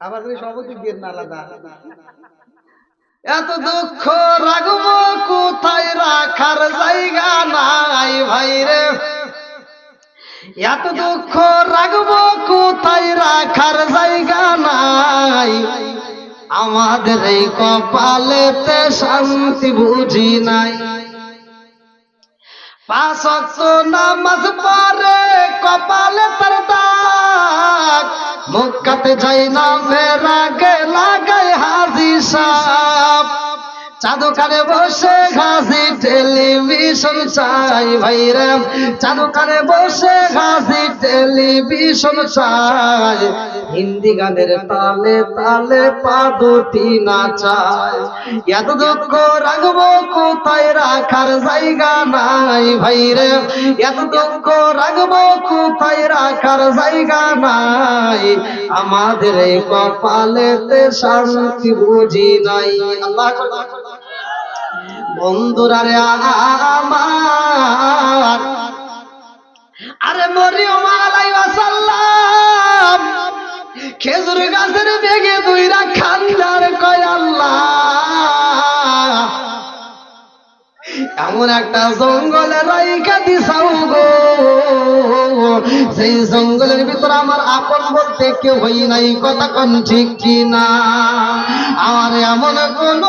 আবার তুমি সভাপতি দিয়ে না আলাদা? এত দুঃখ রাখব কোথায় রাখার জায়গা নাই ভাই রে। এত দুঃখ রাখব কোথায় রাখার জায়গা নাই। আমাদের এই কপালেতে শান্তি বুঝি নাই। পাঁচ নামাজ পরে কপালে তার দাগ মুখাতে যাই না মেরা গে লাগাই হাজি সাপ চাদুকারে বসে ঘাসি টেলিভিশন চাই ভাইরাম চাদুকারে বসে ঘাসি টেলিভিশন চাই। হিন্দি গানের তালে তালে পা দুটি নাচায়। এত দুঃখ রাখব কোথায় রাখার জায়গা নাই ভাইরে। এত দুঃখ রাখব কোথায় রাখার জায়গা নাই। আমাদের এই কপালেতে শান্তি বুঝি নাই। বন্ধুরা রে আমার। আরে আলাইহিস সালাম খেজুর গাছের বেগে দুইরা খান্দার কয় আল্লাহ। এমন একটা জঙ্গলে রাইকা দিছাও গো। সেই জঙ্গলের ভিতর আমার আপন বলতে কেউ হই নাই, কথা কোন ঠিক কিনা আমার এমন কোন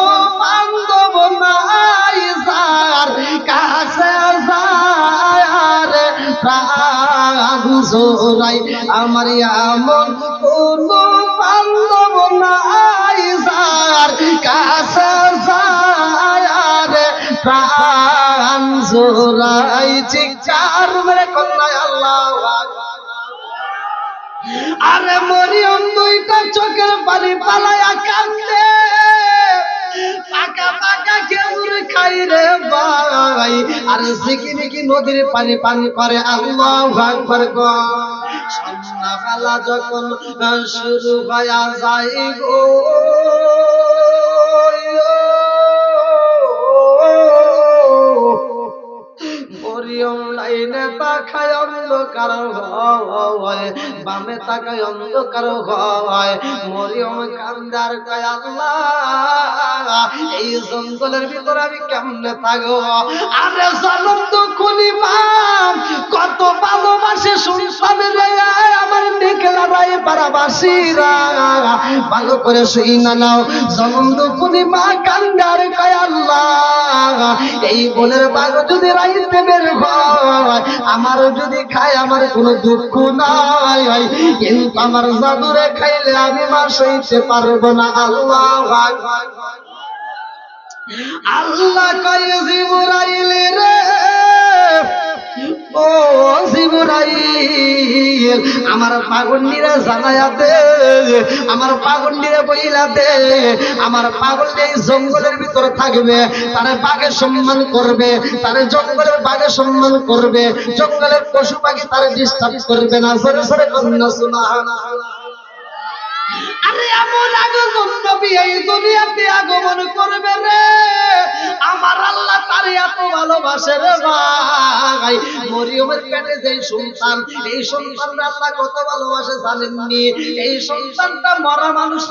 জোড়াই, আমার আমল কোন বান্ধব নাই যার কাছে যায় প্রাণ জোরাই চিকার মেরে কন্যা আল্লাহ আরে মরিয়ম দুইটা আর সিকি নিকি নদীর পানি পানি করে আল্লাহ আকবার গো। সন্ধ্যাবেলা যখন শুরু হয়ে যায় গো লাইনে তাকায় অন্ধকার হয়, বামে তাকায় অন্ধকার হয়। মরিয়ম কান্দার এই জঙ্গলের আমি কেমনে আরে তো খুলিবাম কত ভালোবাসে শুনছানের আমার নিকলা রায় পারাবাসীরা ভালো করে শুই না নাও। জনম তো খুলিমা কান্দার কয়, আল্লাহ এই বোনের বাঘ যদি রাইতে বের হয় আমার যদি খায় আমার কোনো দুঃখ নাই কিন্তু আমার জাদুরে খাইলে আমি মা সইতে পারব না, আল্লাহ আল্লাহ কয় জিবরাইল রে, ও জিবরাইল। আমার পাগন্ডিরা জানায়া দে, আমার পাগন্ডিরা বইলা দে, আমার পাগন্ডি এই জঙ্গলের ভিতরে থাকবে, তারা বাঘে সম্মান করবে, তারা জঙ্গলের বাঘে সম্মান করবে, জঙ্গলের পশু পাখি তারা ডিস্টার্ব করবে না সরে সরে কন্যা শোনা আরে এমন আগমন নবী এই দুনিয়াতে আগমন করবে রে। আমার আল্লাহ তার এত ভালোবাসে রে ভাই। মরিয়মের পেটে যে সন্তান, এই সন্তানটা আল্লাহ কত ভালোবাসে জানেননি? এই সন্তানটা মরা মানুষ